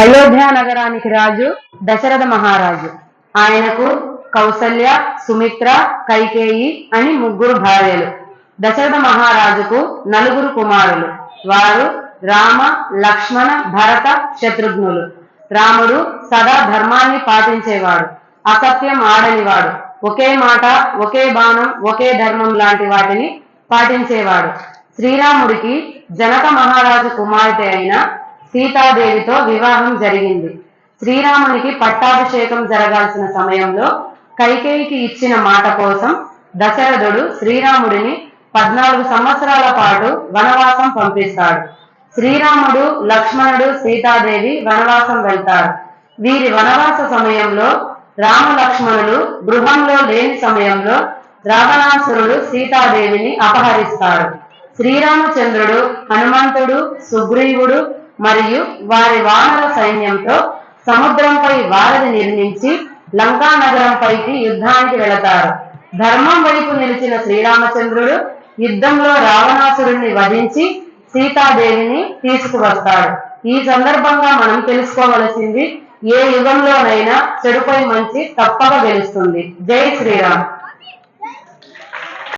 అయోధ్య నగరానికి రాజు దశరథ మహారాజు. ఆయనకు కౌసల్య సుమిత్ర కైకేయి అని ముగ్గురు భార్యలు. దశరథ మహారాజుకు నలుగురు కుమారులు. వారు రామ లక్ష్మణ భరత శత్రుఘ్నులు. రాముడు సదా ధర్మాన్ని పాటించేవాడు. అసత్యం ఆడనివాడు. ఒకే మాట ఒకే బాణం ఒకే ధర్మం లాంటి వాటిని పాటించేవాడు. శ్రీరాముడికి జనక మహారాజు కుమార్తె అయిన సీతాదేవితో వివాహం జరిగింది. శ్రీరామునికి పట్టాభిషేకం జరగాల్సిన సమయంలో కైకేయికి ఇచ్చిన మాట కోసం దశరథుడు శ్రీరాముడిని పద్నాలుగు సంవత్సరాల పాటు వనవాసం పంపిస్తాడు. శ్రీరాముడు లక్ష్మణుడు సీతాదేవి వనవాసం వెళ్తారు. వీరి వనవాస సమయంలో రామ లక్ష్మణులు గృహంలో లేని సమయంలో రావణాసురుడు సీతాదేవిని అపహరిస్తాడు శ్రీరామచంద్రుడు హనుమంతుడు సుగ్రీవుడు మరియు వారి వానర సైన్యంతో సముద్రంపై వారధి నిర్మించి లంకా నగరంపైకి యుద్ధానికి వెళతారు. ధర్మం వైపు నిలిచిన శ్రీరామచంద్రుడు యుద్ధంలో రావణాసురుణ్ణి వధించి సీతాదేవిని తీసుకువస్తాడు. ఈ సందర్భంగా మనం తెలుసుకోవలసింది ఏ యుగంలోనైనా చెడుపై మంచి తప్పక గెలుస్తుంది. జై శ్రీరామ్.